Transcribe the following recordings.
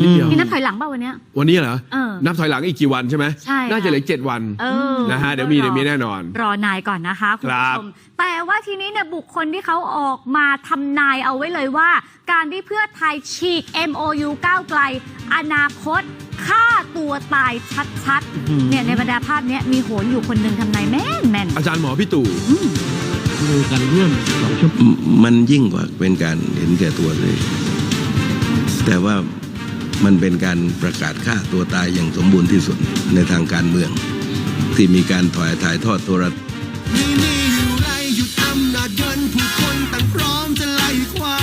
นิดเดียวนี่นับถอยหลังเปล่าวันเนี้ย วันนี้เหรอเออนับถอยหลังอีกกี่วันใช่ไหมใช่ น่าจะเหลือค่ะเจ็ดวันเออนะฮะ เดี๋ยวมีเดี๋ยวมีแน่นอน รอนายก่อนนะคะ คุณครัผู้บชม แต่ว่าทีนี้เนี่ยบุคคลที่เขาออกมาทำนายเอาไว้เลยว่า การที่เพื่อไทยฉีก MOU ก้าวไกล อนาคตฆ่าตัวตายชัดๆ เนี่ยในบรรดาภาพเนี้ยมีโหนอยู่คนหนึ่งทำนายแม่นแม่นอาจารย์หมอพี่ตู่ดูกันเรื่องสองชั่วโมงมันยิ่งกว่าเป็นการเห็นแก่ตัวเลย แต่ว่า มันเป็นการประกาศฆ่าตัวตายอย่างสมบูรณ์ที่สุดในทางการเมือง ที่มีการถ่ายถ่ายทอดโทรไม่มีอยู่ไรหยุดอำนาจเยินผู้คนต่างพร้อมจะไล่ควา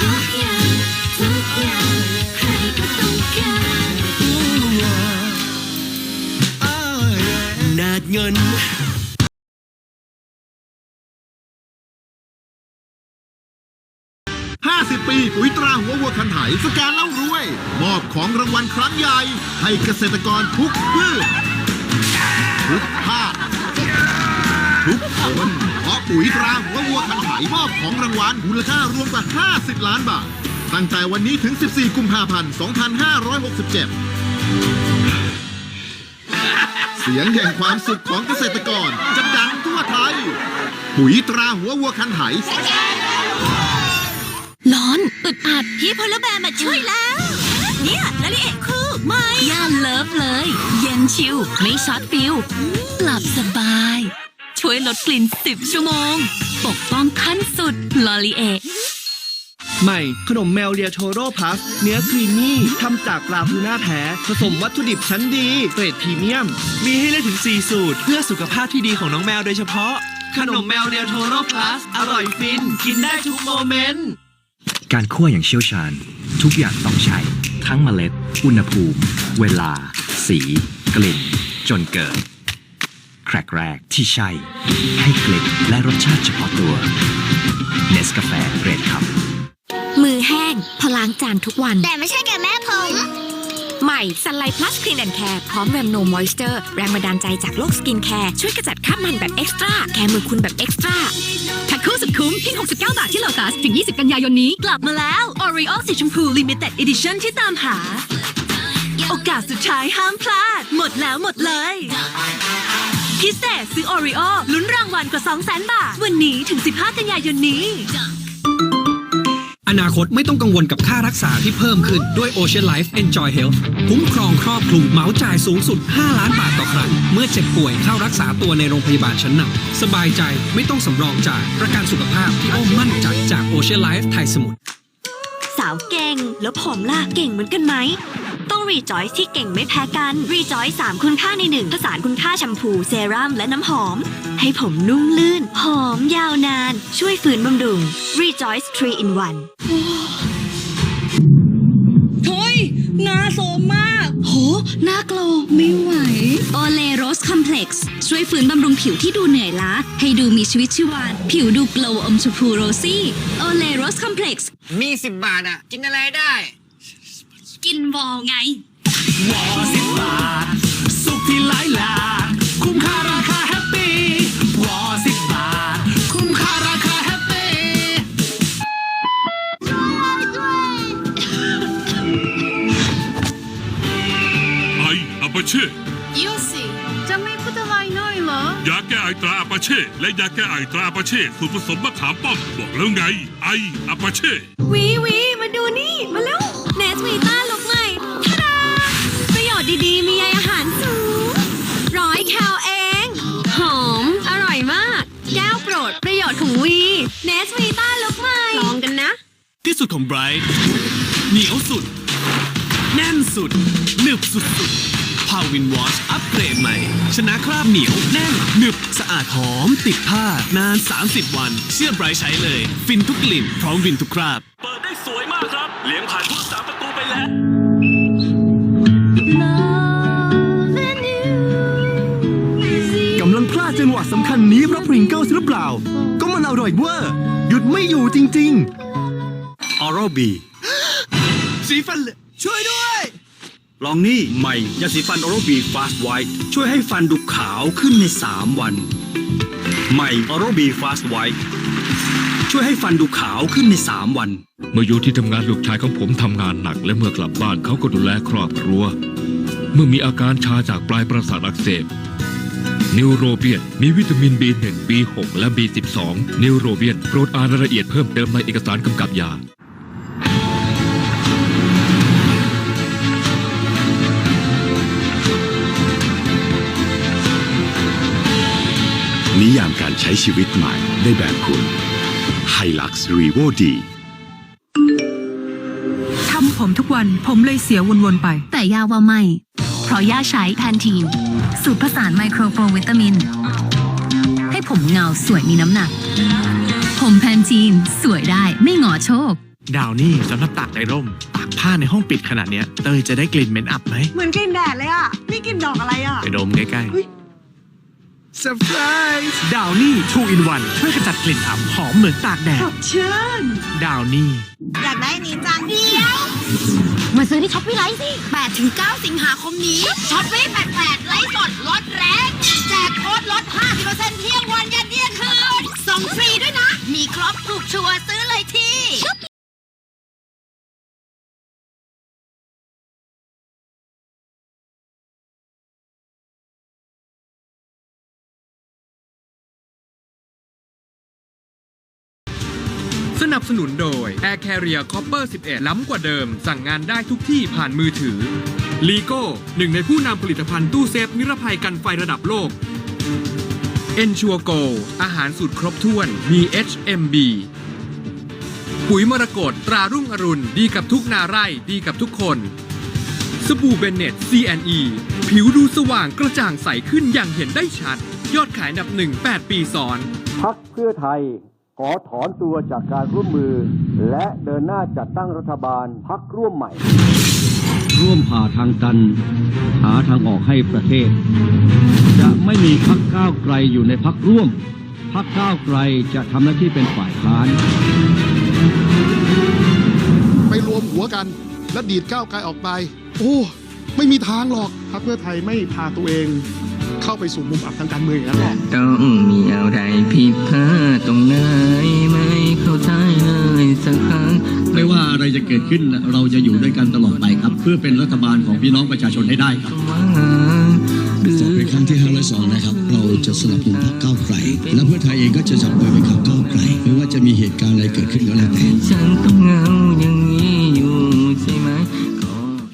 ทุกอย่างทุกอย่างใครก็ต้องการนาจเงิน50 ปีปุ๋ยตราหัววัวคันไถสแกนแล้วรวย มอบของรางวัลครั้งใหญ่ ให้เกษตรกรทุกพืชทุกภาคทุกคนเพราะปุ๋ยตราหัววัวคันไถมอบของรางวัลมูลค่ารวมกว่า 50 ล้านบาท ตั้งแต่วันนี้ถึง 14 กุมภาพันธ์ 2567 เสียงแห่งความสุขของเกษตรกรจะดังทั่วไทย ปุ๋ยตราหัววัวคันไถร้อนอึดอัดพี่พลแบมาช่วยแล้ว นี่ยนาฬิเอกคู่ไม่ ย่าเลิฟเลย เย็นชิวไม่ช็อตฟิวหลับสบาย ช่วยลดกลิ่น 10 ชั่วโมง ปกป้องขั้นสุดลอรีเอใหม่ ขนมแมวเลียโทโร่พลัสเนื้อครีมมี่ทำจากปลาทูน่าแท้ ผสมวัตถุดิบชั้นดีเกรดพรีเมียม มีให้เลือกถึง 4 สูตร เพื่อสุขภาพที่ดีของน้องแมวโดยเฉพาะ ขนมแมวเลียโทโร่พลัสอร่อยฟิน กินได้ทุกโมเมนต์ การคั่วอย่างเชี่ยวชาญ ทุกอย่างต้องใช้ ทั้งเมล็ด อุณหภูมิ เวลา สี กลิ่น จนเกิด แครกแรกที่ใช่ ให้กลิ่นและรสชาติเฉพาะตัวเนสกาแฟเกรดครับ มือแห้งพอล้างจานทุกวัน แต่ไม่ใช่แก่แม่ผม ใหม่ Sunlight Plus Clean and Care พร้อมแรมโนมอยส์เจอร์แรงบันดาลใจจากโลกสกินแคร์ช่วยกระจัดคราบมันแบบเอ็กซ์ตร้าแคร์มือคุณแบบเอ็กซ์ตร้าแพ็คคู่สุดคุ้มเพียง69 บาทที่โลตัสถึง 20 กันยายนนี้ กลับมาแล้ว Oreo สีชมพู Limited Edition ที่ตามหา โอกาสสุดท้ายห้ามพลาด หมดแล้วหมดเลยพิเศษซื้อ Oreo ลุ้นรางวัลกว่า 200,000 บาท วันนี้ถึง 15 กันยายนนี้ อนาคตไม่ต้องกังวลกับค่ารักษาที่เพิ่มขึ้นด้วย Ocean Life Enjoy Health คุ้มครองครอบคลุมเหมาจ่ายสูงสุด 5 ล้านบาทต่อครั้ง เมื่อเจ็บป่วยเข้ารักษาตัวในโรงพยาบาลชั้นนำสบายใจไม่ต้องสำรองจ่าย ประกันสุขภาพที่อ้อมมั่นใจจาก Ocean Life ไทยสมุทรสาวเก่งแล้วผมล่ะเก่งเหมือนกันไหม ต้องรีจอยที่เก่งไม่แพ้กันรีจอยสามคุณค่าในหนึ่งผสานคุณค่าแชมพูเซรั่มและน้ำหอม ให้ผมนุ่มลื่น หอมยาวนาน ช่วยฝืนบำรุง Rejoice 3 in 1เฮ้ยหน้าโซมมาก โหหน้าโกลว์ไม่ไหวโอเลโรสคอมเพล็กซ์ช่วยฟื้นบำรุงผิวที่ดูเหนื่อยล้า ให้ดูมีชีวิตชีวาผิวดูโกลว์อมชมพูโรซี่โอเลโรสคอมเพล็กซ์มีสิบบาทอะกินอะไรได้ กินวอลไงสุขที่หลายหลากคุ้มค่าราคาแฮปปี้วอสิบบาท คุ้มค่าราคาแฮปปี้ไออาปาเช่ยูสิจะไม่พูดอะไรหน่อยเหรอ ยาแก้ไอตราอาปาเช่และยาแก้ไอตราอาปาเช่สูตรผสมมะขามป้อมบอกแล้วไง ไออาปาเช่วีวีมาดูนี่ มาเร็ว สุดของไบรท์เหนียวสุด แน่นสุด หนึบสุดสุดพาวินวอชอัปเกรดใหม่ ชนะคราบเหนียวแน่นหนึบสะอาดหอม ติดผ้านาน 30 วัน เชื่อไบรท์ใช้เลย ฟินทุกกลิ่น พร้อมวินทุกคราบ เปิดได้สวยมากครับเลี้ยงผ่านทุกสามประตูไปแล้วกำลังพลาดจังหวะสำคัญนี้เพราะพริงเกิลหรือเปล่า ก็มันอร่อยเวอร์ หยุดไม่อยู่จริง ๆ Oral B สีฟันเหลืองช่วยด้วย ลองนี่ใหม่ยาสีฟัน Oral B Fast White ช่วยให้ฟันดูขาวขึ้นใน 3 วัน ใหม่ Oral B Fast White ช่วยให้ฟันดูขาวขึ้นใน 3 วัน เมื่ออยู่ที่ทำงานลูกชายของผมทำงานหนัก และเมื่อกลับบ้านเขาก็ดูแลครอบครัว เมื่อมีอาการชาจากปลายประสาทอักเสบนิวโรเบียนมีวิตามิน B1 B6 และ B12 นิวโรเบียนโปรดอ่านรายละเอียดเพิ่มเติมในเอกสารกำกับยา ช้ชีวิตใหม่ได้แบบคุณไฮลักซ์รีโวดีทำผมทุกวันผมเลยเสียวนๆไป แต่ย่าว่าไม่ เพราะย่าใช้แพนทีน สูตรผสานไมโครโปรวิตามิน ให้ผมเงาสวยมีน้ำหนัก ผมแพนทีนสวยได้ไม่หงอโชค ดาวนี่สำหรับตากในร่ม ตากผ้าในห้องปิดขนาดเนี้ยเตยจะได้กลิ่นเหม็นอับไหม เหมือนกลิ่นแดดเลยอะ นี่กลิ่นดอกอะไรอะ ไปดมใกล้ๆ เซอร์ไพรส์ดาวนี่ทูอินวันช่วยขจัดกลิ่นอับหอมเหมือนตากแดดชื่นดาวนี่อยากได้นี้จังเดียวมาซื้อที่ช็อปปี้ไลท์สิ8ถึง9สิงหาคมนี้ช็อปปี้88ไลฟ์สดลดแรงแจกโค้ดลด 50%เที่ยงวันยันเที่ยงคืนส่งฟรีด้วยนะ มีครบถูกชัวร์ซื้อเลยที่ สนุนโดย Air Carrier Copper 11 ล้ำกว่าเดิม สั่งงานได้ทุกที่ผ่านมือถือ l e g o หนึ่งในผู้นำผลิตภัณฑ์ตู้เซฟนิรภัยกันไฟระดับโลก Ensure Go อาหารสูตรครบถ้วน มี HMB ปุ๋ยมรกตตรารุ่งอรุณ ดีกับทุกนาไร่ดีกับทุกคน สบู่เบนเน็ต CNE ผิวดูสว่างกระจ่างใสขึ้นอย่างเห็นได้ชัด ยอดขายอันดับหนึ่ง8ปีซ้อน พักเพื่อไทย ขอถอนตัวจากการร่วมมือ และเดินหน้าจัดตั้งรัฐบาลพักร่วมใหม่ ร่วมผ่าทางตัน หาทางออกให้ประเทศ จะไม่มีพักก้าวไกลอยู่ในพักร่วมพักก้าวไกลจะทำหน้าที่เป็นฝ่ายค้าน ไปรวมหัวกัน แล้วดีดก้าวไกลออกไป โอ้ ไม่มีทางหรอกพรรคเพื่อไทยไม่พาตัวเอง เข้าไปสู่มุมอับทางการเมืองอย่างนั้นหรอกต้องมีอะไรผิดพ จะเกิดขึ้นเราจะอยู่ด้วยกันตลอดไปครับ เพื่อเป็นรัฐบาลของพี่น้องประชาชนให้ได้ครับสองเป็นครั้งที่ห้าและสองนะครับ เราจะสนับสนุนพรรคก้าวไกล และเพื่อไทยเองก็จะจับมือไปกับก้าวไกลไม่ว่าจะมีเหตุการณ์อะไรเกิดขึ้นก็แล้วแต่ฉันต้องเหงาอย่างนี้อยู่ใช่ไหม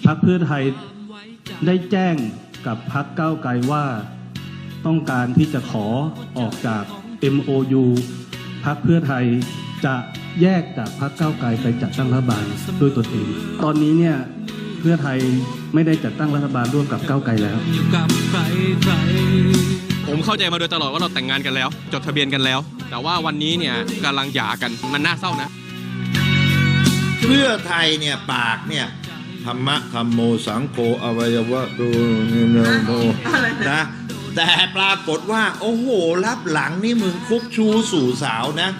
พักเพื่อไทยได้แจ้งกับพักก้าวไกลว่า ต้องการที่จะขอออกจาก MOU พักเพื่อไทย จะแยกจากพักก้าวไกลไปจัดตั้งรัฐบาลด้วยตนเอง ตอนนี้เนี่ยเพื่อไทยไม่ได้จัดตั้งรัฐบาลร่วมกับก้าวไกลแล้ว ผมเข้าใจมาโดยตลอดว่าเราแต่งงานกันแล้ว จดทะเบียนกันแล้ว แต่ว่าวันนี้เนี่ยกำลังหย่ากันมันน่าเศร้านะ เพื่อไทยเนี่ยปากเนี่ยธรรมะธรรมโมสังโฆอวัยวะโตเนโมนะแต่ปรากฏว่า โอ้โหรับหลังนี่มึงคุกชูสู่สาวนะ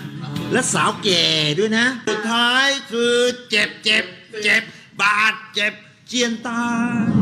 และสาวแก่ด้วยนะ สุดท้ายคือเจ็บเจ็บเจ็บบาดเจ็บเจียนตาย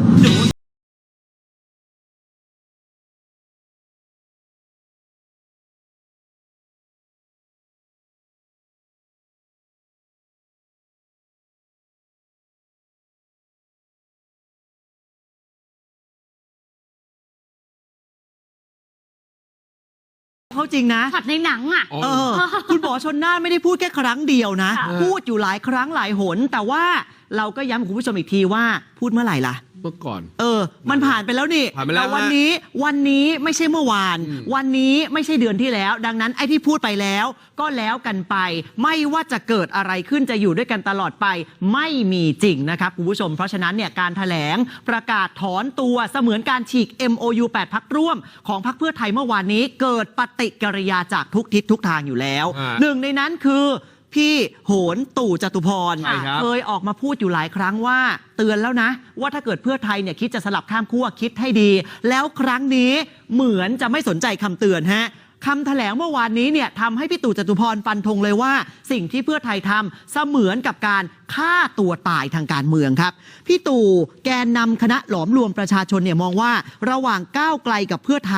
เขาจริงนะ ผัดในหนังอะ เออ คุณหมอชนน่านไม่ได้พูดแค่ครั้งเดียวนะ ค่ะ พูดอยู่หลายครั้งหลายหน แต่ว่าเราก็ย้ำคุณผู้ชมอีกทีว่าพูดเมื่อไหร่ล่ะ เมื่อก่อน เออ มันผ่านไปแล้วนี่ผ่านไปแล้วแต่วันฮะนี้วันนี้ไม่ใช่เมื่อวาน วันนี้ไม่ใช่เดือนที่แล้ว ดังนั้นไอ้ที่พูดไปแล้ว ก็แล้วกันไป ไม่ว่าจะเกิดอะไรขึ้นจะอยู่ด้วยกันตลอดไป ไม่มีจริงนะครับคุณผู้ชม เพราะฉะนั้นเนี่ยการถแถลงประกาศถอนตัวเสมือนการฉีก MOU 8 พักร่วม ของพักเพื่อไทยเมื่อวานนี้ เกิดปฏิกิริยาจากทุกทิศทุกทางอยู่แล้ว อ่า หนึ่งในนั้นคือ พี่โหนตู่จตุพรใช่ครับ เคยออกมาพูดอยู่หลายครั้งว่า เตือนแล้วนะ ว่าถ้าเกิดเพื่อไทยเนี่ยคิดจะสลับข้ามขั้วคิดให้ดี แล้วครั้งนี้เหมือนจะไม่สนใจคำเตือนฮะคำแถลงเมื่อวานนี้เนี่ยทำให้พี่ตู่จตุพรฟันธงเลยว่า สิ่งที่เพื่อไทยทำเสมือนกับการฆ่าตัวตายทางการเมืองครับ พี่ตู่แกนนำคณะหลอมรวมประชาชนเนี่ยมองว่าระหว่างก้าวไกลกับเพื่อไทย